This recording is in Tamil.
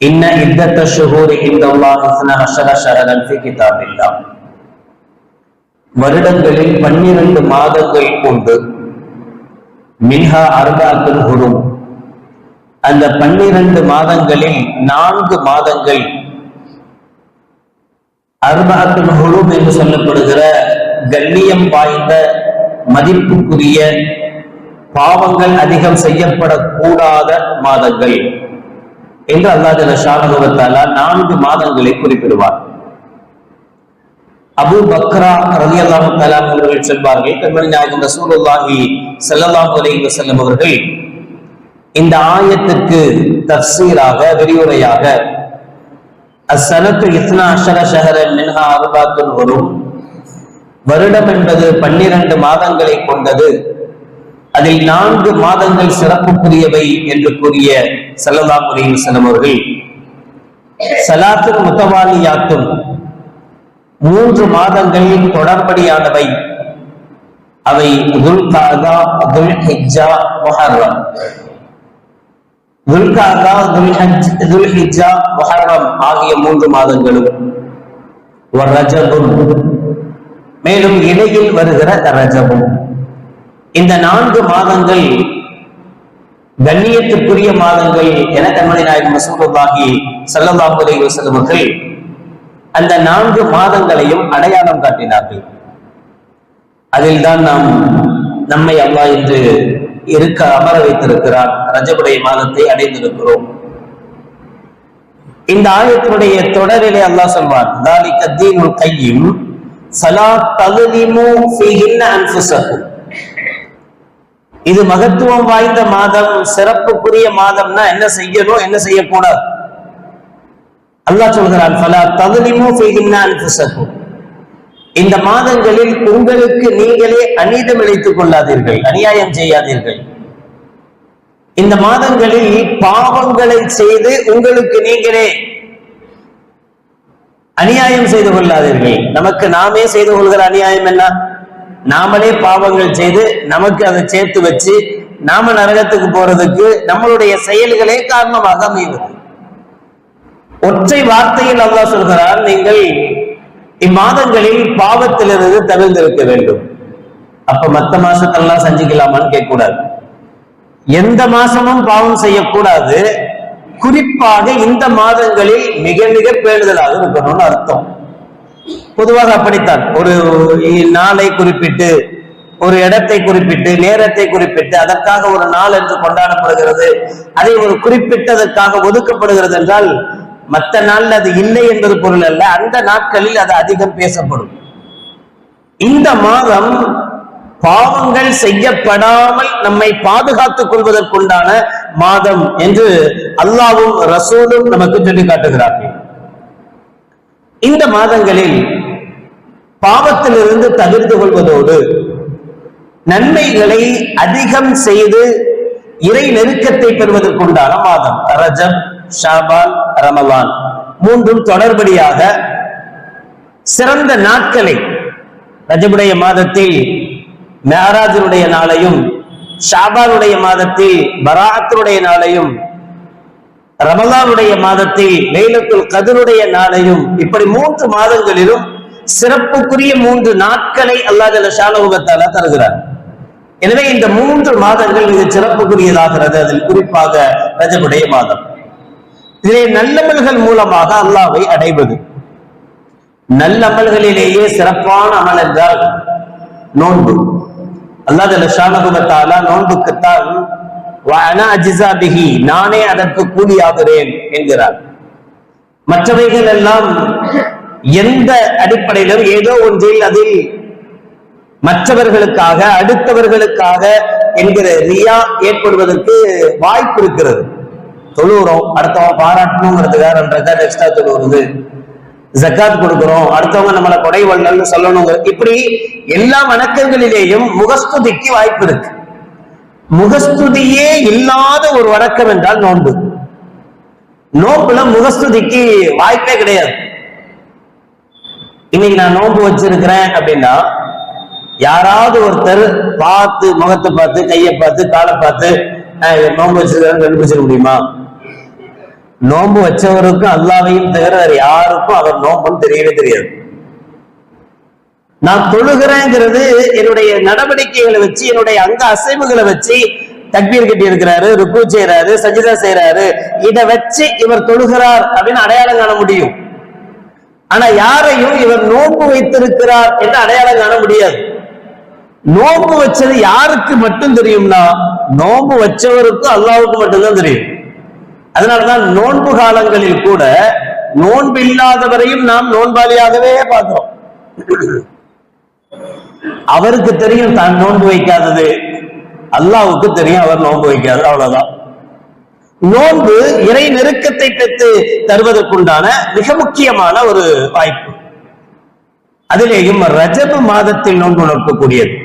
إن عدة الشهور عند الله اثنا عشر شهرا في كتاب الله வருடங்களில் பன்னிரண்டு மாதங்கள் உண்டு மின்ஹா அர்பாத்துல் ஹுரும் அந்த பன்னிரண்டு மாதங்களில் நான்கு மாதங்கள் அர்பாத்துல் ஹுரும் என்று சொல்லப்படுகிற கண்ணியம் வாய்ந்த மதிப்புக்குரிய பாவங்கள் அதிகம் செய்யப்படக்கூடாத மாதங்கள் என்று அல்லாஹ் ஷானுவத்தாலா நான்கு மாதங்களை குறிப்பிடுவார். அபு பக்ரா ரவி அல்லாஹு தலாம் அவர்கள் சொல்வார்கள். கண்மணி நாயகம் ரசூலுல்லாஹி ஸல்லல்லாஹு அலைஹி வஸல்லம் அவர்கள் இந்த ஆயத்திற்கு தஃசீராக விரிவுரையாக அசனத்து இஸ்னா அஷர ஷஹரன் மின்ஹா அருபாத்துன் வரும் வருடம் என்பது பன்னிரண்டு மாதங்களை கொண்டது. அதில் நான்கு மாதங்கள் சிறப்புக்குரியவை என்று கூறிய ஸல்லல்லாஹு அலைஹி வஸல்லம் அவர்கள் சலாத்துல் முத்தவாலியாத்தும் மூன்று மாதங்கள் தொடர்படியானவை. அவை துல்காதா துல்காதா துல்ஹஜ் ஆகிய மூன்று மாதங்களும். ரஜபும். மேலும் இடையில் வருகிற ரஜபும். இந்த நான்கு மாதங்கள் கண்ணியத்துக்குரிய மாதங்கள் என கண்மணி நாயகம் மசூலுல்லாஹி ஸல்லல்லாஹு அலைஹி அந்த நான்கு மாதங்களையும் அடையாளம் காட்டினார்கள். அதில் தான் நாம் நம்மை அல்லா என்று இருக்க அமர வைத்திருக்கிறார் ரஜபுடைய மாதத்தை அடைந்திருக்கிறோம். இந்த ஆயத்தினுடைய தொடரிலே அல்லாஹ் சொல்வார் தாலிக தீனுல் கையும் சலா தகுலிமு ஃபீஹின்ன அன்ஃபுஸக்கும். இது மகத்துவம் வாய்ந்த மாதம் சிறப்புக்குரிய மாதம்னா என்ன செய்யணும் என்ன செய்யக்கூடாது? அல்லாஹ் சொல்கிறான் ஃபலா தகுதிமோ ஃபீஹின்ன இந்த மாதங்களில் உங்களுக்கு நீங்களே அநீதம் இழைத்துக் கொள்ளாதீர்கள் அநியாயம் செய்யாதீர்கள். இந்த மாதங்களில் பாவங்களை செய்து உங்களுக்கு நீங்களே அநியாயம் செய்து கொள்ளாதீர்கள். நமக்கு நாமே செய்து கொள்கிற அநியாயம் என்ன? நாமளே பாவங்கள் செய்து நமக்கு அதை சேர்த்து வச்சு நாம நரகத்துக்கு போறதுக்கு நம்மளுடைய செயல்களே காரணமாக அமைவது. ஒற்றை வார்த்தையில் அல்லா சொல்கிறார் நீங்கள் இம்மாதங்களில் பாவத்திலிருந்து தவிர்ந்திருக்க வேண்டும். அப்ப மத்த மாசத்தெல்லாம் செஞ்சுக்கலாமான்னு கேட்கக்கூடாது. எந்த மாசமும் பாவம் செய்யக்கூடாது. குறிப்பாக இந்த மாதங்களில் மிக மிக பேணுதலாக இருக்கணும்னு அர்த்தம். பொதுவாக அப்படித்தான். ஒரு நாளை குறிப்பிட்டு ஒரு இடத்தை குறிப்பிட்டு நேரத்தை குறிப்பிட்டு அதற்காக ஒரு நாள் என்று கொண்டாடப்படுகிறது. அதை ஒரு குறிப்பிட்டதற்காக ஒதுக்கப்படுகிறது என்றால் மற்ற நாள்ல அது இல்லை என்பது பொருள் அல்ல. அந்த நாட்களில் அது அதிகம் பேசப்படும். இந்த மாதம் பாவங்கள் செய்யப்படாமல் நம்மை பாதுகாத்துக் கொள்வதற்குண்டான மாதம் என்று அல்லாவும் ரசூலும் நமக்கு சொல்லி காட்டுகிறார்கள். இந்த மாதங்களில் பாவத்திலிருந்து தவிர்த்து கொள்வதோடு நன்மைகளை அதிகம் செய்து இறை நெருக்கத்தை பெறுவதற்குண்டான மாதம் ரஜம் ஷாபான் ரமலான் மூன்றும் தொடர்படியாக சிறந்த நாட்களை ரஜபுடைய மாதத்தில் மேராஜனுடைய நாளையும் ஷாபானுடைய மாதத்தில் பராத்தினுடைய நாளையும் ரமலானுடைய மாதத்தை மேலத்துள் கதிருடைய நாளையும் இப்படி மூன்று மாதங்களிலும் சிறப்புக்குரிய மூன்று நாட்களை அல்லாஹ் ஷாலோகத்தால தருகிறார். எனவே இந்த மூன்று மாதங்கள் மிக சிறப்புக்குரியதாகிறது. அதில் குறிப்பாக ரஜபுடைய மாதம். இதிலே நல்லமல்கள் மூலமாக அல்லாவை அடைவது. நல்லமல்களிலேயே சிறப்பான அமல் என்றால் நோன்பு. அல்லாஹ் ஷானகுமத்தாலா நோன்புக்குத்தான் நானே அதற்கு கூலியாகிறேன் என்கிறார். மற்றவைகள் எல்லாம் எந்த அடிப்படையிலும் ஏதோ ஒன்றில் அதில் மற்றவர்களுக்காக அடுத்தவர்களுக்காக என்கிற ரியா ஏற்படுவதற்கு வாய்ப்பு இருக்கிறது. தொழுகிறோம் அடுத்தவங்க பாராட்டணுங்கிறதுக்காக ரெண்டு ரெக்கார்ட் எக்ஸ்ட்ரா தொழுவுறது ஜக்காத் கொடுக்கிறோம் அடுத்தவங்க நம்மளை கொடை வள்ளல்னு சொல்லணுங்கிற இப்படி எல்லா வணக்கங்களிலேயும் முகஸ்துதிக்கு வாய்ப்பு இருக்கு. முகஸ்துதியே இல்லாத ஒரு வணக்கம் என்றால் நோன்பு. நோன்புல முகஸ்துதிக்கு வாய்ப்பே கிடையாது. இன்னைக்கு நான் நோன்பு வச்சிருக்கிறேன் அப்படின்னா யாராவது ஒருத்தர் பார்த்து முகத்தை பார்த்து கையை பார்த்து காலை பார்த்து நோன்பு வச்சிருக்காரு கண்டுபிடிச்சிட முடியுமா? நோன்பு வச்சவருக்கும் அல்லாவையும் தவிர வேற யாருக்கும் அவர் நோம்புன்னு தெரியவே தெரியாது. நான் தொழுகிறேங்கிறது என்னுடைய நடவடிக்கைகளை வச்சு என்னுடைய அங்க அசைவுகளை வச்சு தக்பீர் கட்டி இருக்கிறாரு ருக்கு செய்யறாரு சஜிதா செய்யறாரு இதை வச்சு இவர் தொழுகிறார் அப்படின்னு அடையாளம் காண முடியும். ஆனா யாரையும் இவர் நோன்பு வைத்திருக்கிறார் என்று அடையாளம் காண முடியாது. நோன்பு வச்சது யாருக்கு மட்டும் தெரியும்னா நோன்பு வச்சவருக்கும் அல்லாவுக்கு மட்டும்தான் தெரியும். அதனாலதான் நோன்பு காலங்களில் கூட நோன்பு இல்லாதவரையும் நாம் நோன்பாளியாகவே பார்க்கிறோம். அவருக்கு தெரியும் தான் நோன்பு வைக்காதது. அல்லாவுக்கு தெரியும் அவர் நோன்பு வைக்காது அவ்வளவுதான். நோன்பு இறை நெருக்கத்தை பெற்று தருவதற்குண்டான மிக முக்கியமான ஒரு வாய்ப்பு. அதிலேயும் ரஜப மாதத்தில் நோன்பு நோக்கக்கூடியது.